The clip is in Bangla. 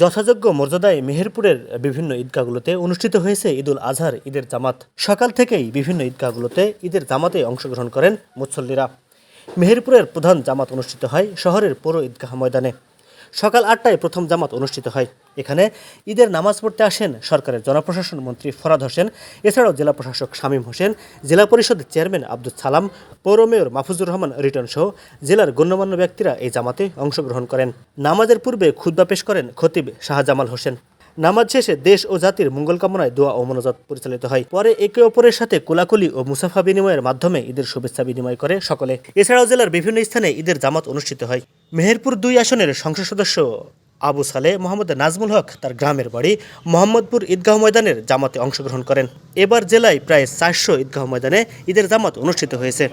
যথাযোগ্য মর্যাদায় মেহেরপুরের বিভিন্ন ঈদগাহগুলোতে অনুষ্ঠিত হয়েছে ঈদুল আজহার ঈদের জামাত। সকাল থেকেই বিভিন্ন ঈদগাহগুলোতে ঈদের জামাতে অংশগ্রহণ করেন মুসল্লিরা। মেহেরপুরের প্রধান জামাত অনুষ্ঠিত হয় শহরের পৌর ঈদগাহ ময়দানে। সকাল আটটায় প্রথম জামাত অনুষ্ঠিত হয়। এখানে ঈদের নামাজ পড়তে আসেন সরকারের জনপ্রশাসন মন্ত্রী ফরাদ হোসেন, এছাড়াও জেলা প্রশাসক শামীম হোসেন, জেলা পরিষদের চেয়ারম্যান আব্দুল সালাম, পৌর মেয়র মাহফুজুর রহমান রিটার্ন সহ জেলার গণ্যমান্য ব্যক্তিরা এই জামাতে অংশগ্রহণ করেন। নামাজের পূর্বে ক্ষুদা পেশ করেন খতিব শাহজামাল হোসেন। নামাজ শেষে দেশ ও জাতির মঙ্গল কামনায় দোয়া ও মনোজাত পরিচালিত হয়। পরে একে অপরের সাথে কোলাকুলি ও মুসাফা বিনিময়ের মাধ্যমে ঈদের শুভেচ্ছা বিনিময় করে সকলে। এছাড়াও জেলার বিভিন্ন স্থানে ঈদের জামাত অনুষ্ঠিত হয়। মেহেরপুর দুই আসনের সংসদ সদস্য আবু সালে মোহাম্মদ নাজমুল হক তার গ্রামের বাড়ি মোহাম্মদপুর ঈদগাহ ময়দানের জামাতে অংশগ্রহণ করেন। এবার জেলায় প্রায় চারশো ঈদগাহ ময়দানে ঈদের জামাত অনুষ্ঠিত হয়েছে।